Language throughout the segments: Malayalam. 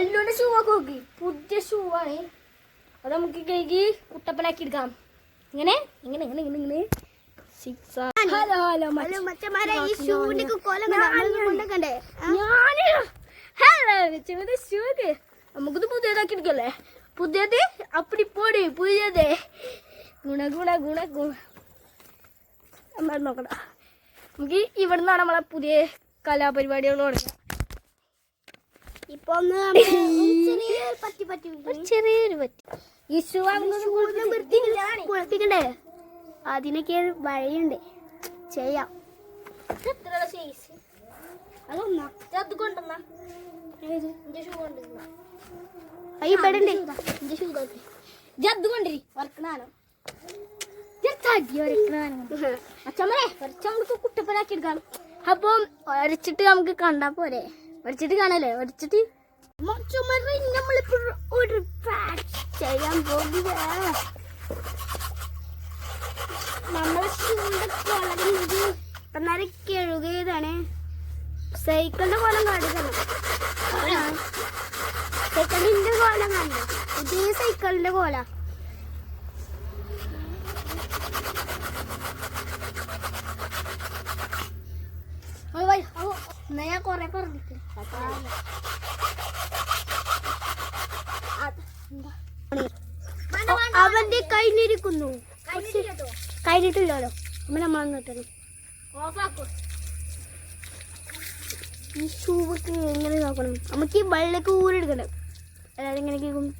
അല്ലുവിന്റെ ഷൂ ഒക്കെ നോക്കി. പുതിയ ഷൂ ആണ്. അത് നമുക്ക് കഴുകി കുട്ടപ്പനാക്കി എടുക്കാം. ഇങ്ങനെ ഇങ്ങനെ ഇങ്ങനെ ഇങ്ങനെ ഇങ്ങനെ. ഹലോ ഞാൻ? നമുക്കിത് പുതിയതാക്കി എടുക്കല്ലേ? പുതിയത് അപ്പടി പോടി പുതിയത്. ഗുണ ഗുണ ഗുണ ഗുണ. നമ്മൾ നോക്കണ്ട നമുക്ക് ഇവിടെ നിന്നാണ് നമ്മളെ പുതിയ കലാപരിപാടികൾ തുടങ്ങുക. ഇപ്പൊ ഒന്ന് ഒരു ചെറിയൊരു പറ്റി പറ്റി ഒരു ചെറിയൊരു പറ്റി ഈ ഷൂ കുളിപ്പിക്കണ്ടേ? അതിനൊക്കെ വഴിയുണ്ട്. ചെയ്യാം. അതൊന്നാ. അത് കൊണ്ടുവന്നാ. എന്റെ ഷൂ കൊണ്ടുവന്നാ. എന്റെ ഷൂ നോക്കി ജത് കൊണ്ടിരി വർക്കണാനോ തടി വരക്കണാനോ അച്ഛമ്മേ വരച്ച നമുക്ക് കുട്ടപ്പനാക്കി എടുക്കാം. അപ്പം ഒരച്ചിട്ട് നമുക്ക് കണ്ടാ പോരെ. വരച്ചിട്ട് കാണല്ലേ? വരച്ചിട്ട് മച്ചന്മാരെ നമ്മളിപ്പോ ഒരു ചെയ്യാൻ കോലം കാണിക്കണം. സൈക്കിളിന്റെ കോലം കണ്ടു പുതിയ സൈക്കിളിന്റെ കോല. എന്നാ ഞാൻ കൊറേ പറഞ്ഞിട്ട്. അവന്റെ കയ്യിലിരിക്കുന്നു. കഴിഞ്ഞിട്ടില്ലല്ലോ. അമ്മ നമ്മൾ ഓഫാക്കോ. ഈ ഷൂവൊക്കെ എങ്ങനെ നോക്കണം? നമുക്ക് ഈ വെള്ളക്ക് ഊരെടുക്കണം. അതായത് എങ്ങനെ കേൾക്കും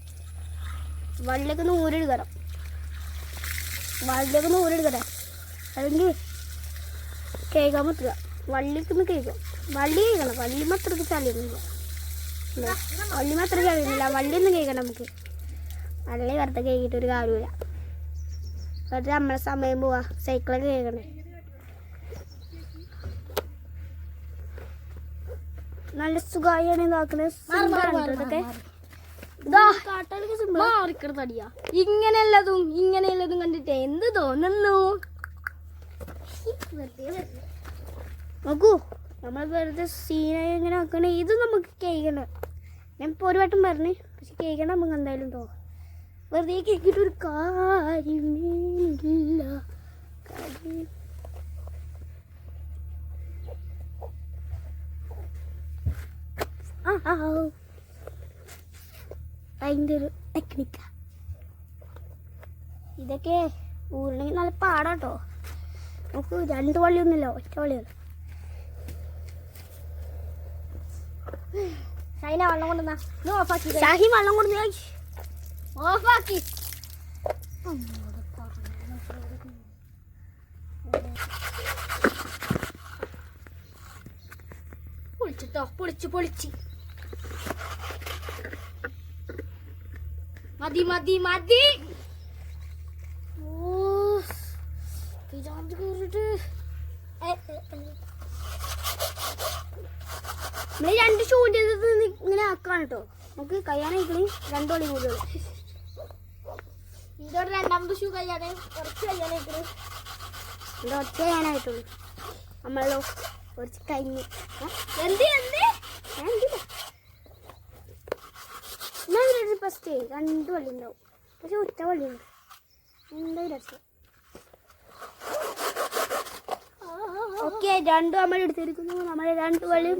വെള്ളക്ക് ഒന്ന് ഊരെടുക്കണം. വെള്ളക്ക് ഒന്ന് ഊരെടുക്കണം അല്ലെങ്കിൽ കേൾക്കാൻ പറ്റില്ല. വള്ളിക്കൊന്ന് കേൾക്കും വള്ളി കേൾക്കണം വള്ളി മാത്രം ചളിയുന്നില്ല വള്ളി മാത്രം ചളിയുന്നില്ല വള്ളിയൊന്നും കേൾക്കണം നമുക്ക്. വള്ളി വെറുതെ കേൾക്കിയിട്ട് ഒരു കാര്യമില്ല വെറുതെ നമ്മളെ സമയം പോവാ. സൈക്കിളൊക്കെ കേൾക്കണേ നല്ല സുഖമായാണ് നോക്കുന്നത് ഇതൊക്കെ. ഇങ്ങനെയുള്ളതും ഇങ്ങനെയുള്ളതും കണ്ടിട്ട് എന്ത് തോന്നുന്നു? നോക്കൂ നമ്മൾ വെറുതെ സീനായി ഇങ്ങനെ ആക്കണേ ഇത് നമുക്ക് കേൾക്കണം. ഞാൻ ഇപ്പോൾ ഒരു വട്ടം പറഞ്ഞു പക്ഷെ കേൾക്കണം നമുക്ക് എന്തായാലും തോന്നും വെറുതെ കേൾക്കിയിട്ട് ഒരു കാര്യമില്ല. കാര്യം. അതിന്റെ ഒരു ടെക്നിക്കാ ഇതൊക്കെ ഊരണമെങ്കിൽ നല്ല പാടാട്ടോ. നമുക്ക് രണ്ട് വള്ളിയൊന്നുമില്ല ഒറ്റ വള്ളിയാണ് ഷൈന വെള്ളം കൊണ്ടുവന്നാ നീ ഓഫാക്കി. ഷാഹി വെള്ളം കൊടുത്ത് ഓഫാക്കി. പൊളിച്ചിട്ടോ പൊളിച്ച് പൊളിച്ച്. മതി മതി മതി ഓ പിതാന്ത് കയറിട്ട് നമ്മൾ രണ്ട് ഷൂന്റെ ആക്കാണ് കേട്ടോ നമുക്ക് കയ്യാനായിക്കളി രണ്ട് വള്ളി കൂടുതൽ. ഇതോടെ രണ്ടാമത് ഷൂ കഴിയാതെ കുറച്ച് കഴിയാനായിട്ട് ഇവിടെ ഒറ്റ ചെയ്യാനായിട്ടുള്ളൂ നമ്മളോ കുറച്ച് കഴിഞ്ഞ്. എന്ത് എന്ത്? ഞാൻ ഫസ്റ്റ് രണ്ട് വള്ളി ഉണ്ടാവും. പക്ഷെ ഒറ്റ വള്ളി ഉണ്ട്. എന്തായാലും ഓക്കെ രണ്ടും നമ്മൾ എടുത്തിരിക്കുന്നു നമ്മൾ രണ്ട് വള്ളി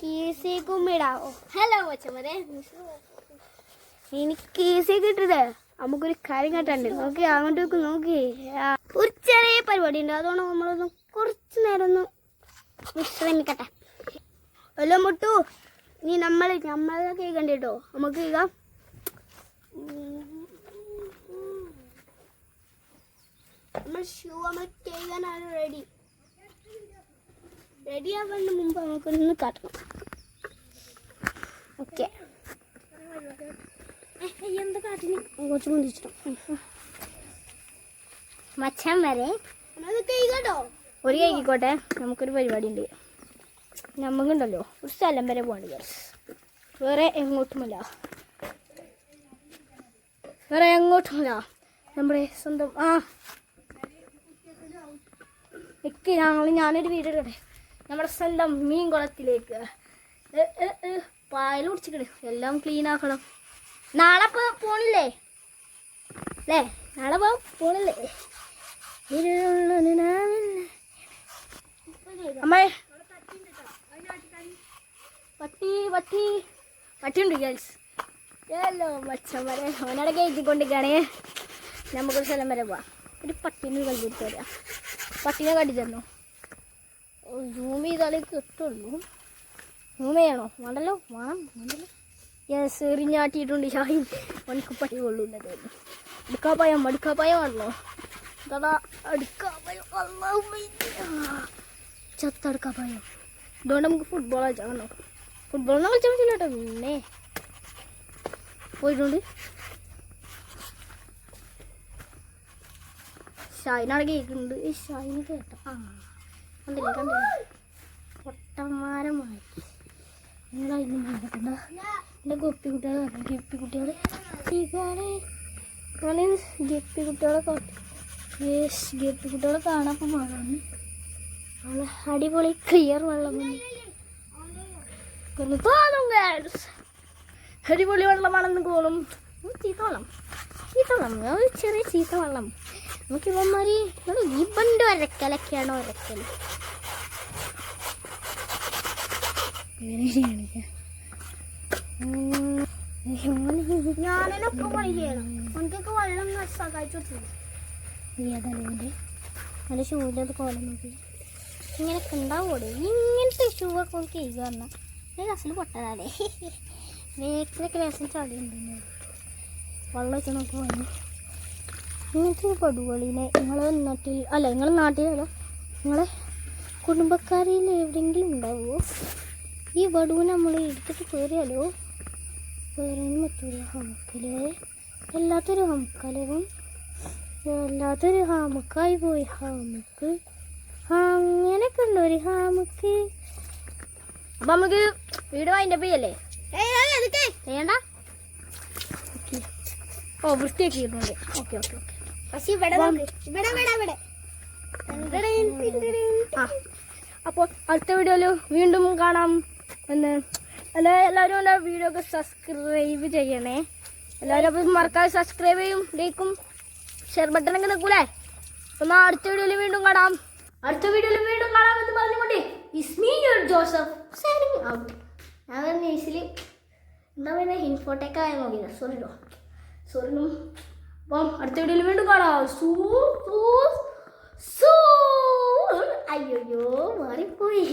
കീസേക്കും കുമ്മിടാവോ ഹലോ കൊച്ചമ്മരെ എനിക്ക് കീസേക്ക് ഇട്ടത് നമുക്കൊരു കാര്യം കേട്ടുണ്ട് നോക്കി അങ്ങോട്ട് നോക്ക് ഒരു ചെറിയ പരിപാടി ഉണ്ട് അതുകൊണ്ട് നമ്മളൊന്ന് കുറച്ച് നേരം ഒന്ന് വിശ്രമിക്കട്ടെ. ഹലോ മുട്ടു. നീ നമ്മൾ നമ്മളെ കേൾക്കണ്ട കേട്ടോ. നമുക്ക് കേൾക്കാം നമ്മൾ ഷൂ നമ്മൾ കേൾക്കാനാണ് റെഡി റെഡി ആവുന്നതിന് മുമ്പ് നമുക്കൊന്ന് കാട്ടണം. ഓക്കെ എന്താ കാട്ടിന്? കുറച്ച് മുന്തിച്ചിട്ടും മച്ചാൻ വരെ. ഒരു കൈക്കോട്ടെ നമുക്കൊരു പരിപാടി ഉണ്ട് നമുക്കുണ്ടല്ലോ ഒരു സ്ഥലം വരെ പോകണ്ട വേറെ എങ്ങോട്ടുമില്ല. വേറെ എങ്ങോട്ടുമില്ല. നമ്മുടെ സ്വന്തം ആ. എക്ക് ഞങ്ങൾ ഞാനൊരു വീട് എടുക്കട്ടെ. നമ്മുടെ സ്വന്തം മീൻ കുളത്തിലേക്ക്. പായൽ കുടിച്ചിക്കണ്. എല്ലാം ക്ലീൻ ആക്കണം. നാളെ ഇപ്പൊ പോണില്ലേ? അല്ലേ നാളെ പോണില്ലേ? അമ്മേ പട്ടി പട്ടി പട്ടിയുണ്ട് ഗേൾസ് ഏല്ലോ മച്ചന്മാരെ അവനടെ കയറ്റിക്കൊണ്ടിരിക്കുകയാണേ നമുക്കൊരു സ്ഥലം വരെ പോവാം. ഒരു പട്ടീനെ കണ്ടിട്ട് വരാം. പട്ടീനെ കണ്ടി തന്നു സൂം ചെയ്താലേ കിട്ടുള്ളൂ സൂം ചെയ്യണോ വേണ്ടല്ലോ വേണം വേണ്ടല്ലോ യെസ് എറിഞ്ഞാട്ടിയിട്ടുണ്ട് ഷാഹിൻ. അവനക്ക് പട്ടി കൊള്ളൂല്ല തോന്നുന്നു അടുക്കാപ്പായം അടുക്കാപ്പായം. ആണല്ലോ ദാ അടുക്കാപ്പായം. ചത്തടുക്കാപ്പായം ഇതുകൊണ്ട് നമുക്ക് ഫുട്ബോൾ കളിച്ചാൽ കണ്ടോ? ഫുട്ബോളിനെ കളിച്ചാൽ പറ്റില്ല കേട്ടോ പിന്നെ. പോയിട്ടുണ്ട്. ഷായിനാണ് കേൾക്കുന്നുണ്ട് ഈ ഷായിന് കേട്ടോ. ആ. കണ്ടില്ലേ കണ്ടില്ല? പൊട്ടന്മാരമായി നിങ്ങളതിന് ഗപ്പി കുട്ടികൾ കണ്ടു ഗപ്പി കുട്ടികളെ ഗപ്പി കുട്ടികളെ ഗപ്പി കുട്ടികളെ കാണാൻ വേണം നല്ല അടിപൊളി ക്ലിയർ വെള്ളം. അടിപൊളി വെള്ളമാണെന്ന് തോന്നും. ചീത്തവെള്ളം ചീത്തവെള്ളം ചീത്ത ചെറിയ ചീത്തവെള്ളം നമുക്ക് ഇവന്മാര് ബണ്ട് ഒരക്കലൊക്കെയാണ് ഒരക്കൽ ഞാനൊക്കെ പണി ചെയ്യണം. എനിക്കൊക്കെ വെള്ളം സഹായിച്ചു നല്ല ഷൂവിന്റെ അത് കോലം നോക്കി. ഇങ്ങനെയൊക്കെ ഉണ്ടാവൂടെ? ഇങ്ങനത്തെ ഷൂ ഒക്കെ കേക്ക് പറഞ്ഞാൽ ഗ്ലാസ്സിൽ പൊട്ടതാലേ വേക്കിലൊക്കെ ലേശം ചളി ഉണ്ടെന്ന് വെള്ളം വെച്ച് നോക്കി വന്നു ഇങ്ങനത്തെ പടുകളിനെ നിങ്ങളെ നാട്ടിൽ അല്ല നിങ്ങളെ നാട്ടിലല്ല നിങ്ങളെ കുടുംബക്കാരിൽ എവിടെയെങ്കിലും ഉണ്ടാവുമോ ഈ വടുവ് നമ്മൾ എടുത്തിട്ട് കയറിയാലോ കയറാനും പറ്റൂല. ഹമുക്കൽ. എല്ലാത്തൊരു ഹമുക്കലവും വല്ലാത്തൊരു ഹാമുക്കായി പോയി ഹാമുക്ക്. അങ്ങനെയൊക്കെ ഉണ്ടോ ഒരു ഹാമുക്ക്? അപ്പൊ നമുക്ക് വീട് അതിന്റെ പോയല്ലേ വേണ്ട ഓ വൃത്തിയാക്കിയിട്ടുണ്ട്. Okay okay okay. പക്ഷെ ഇവിടെ. ഇവിടെ ഇവിടെ ഇവിടെ. അപ്പോൾ അടുത്ത വീഡിയോയിൽ വീണ്ടും കാണാം. എന്ന് അല്ല എല്ലാവരും എന്റെ വീഡിയോ ഒക്കെ സബ്സ്ക്രൈബ് ചെയ്യണേ. എല്ലാവരും അപ്പം മറക്കാതെ സബ്സ്ക്രൈബ് ചെയ്യും ലൈക്കും ഷെയർ ബട്ടണൊക്കെ നിൽക്കൂലേ? അപ്പം അടുത്ത വീഡിയോയിൽ വീണ്ടും കാണാം. അടുത്ത വീഡിയോയിൽ വീണ്ടും കാണാം എന്ന് പറഞ്ഞുകൊണ്ട് ഇസ്മീ ജോസഫ് സൈനിങ് ഔട്ട് ഞാൻ ന്യൂസിൽ എന്താ പറയുക ഇൻഫോട്ടേക്ക് ആയ നോക്കില്ല സോറിനോ സോറിനും അപ്പം അടുത്ത വീഡിയോയിൽ വീണ്ടും കാണാം. സൂ സൂ സൂ അയ്യോയ്യോ മാറിപ്പോയി.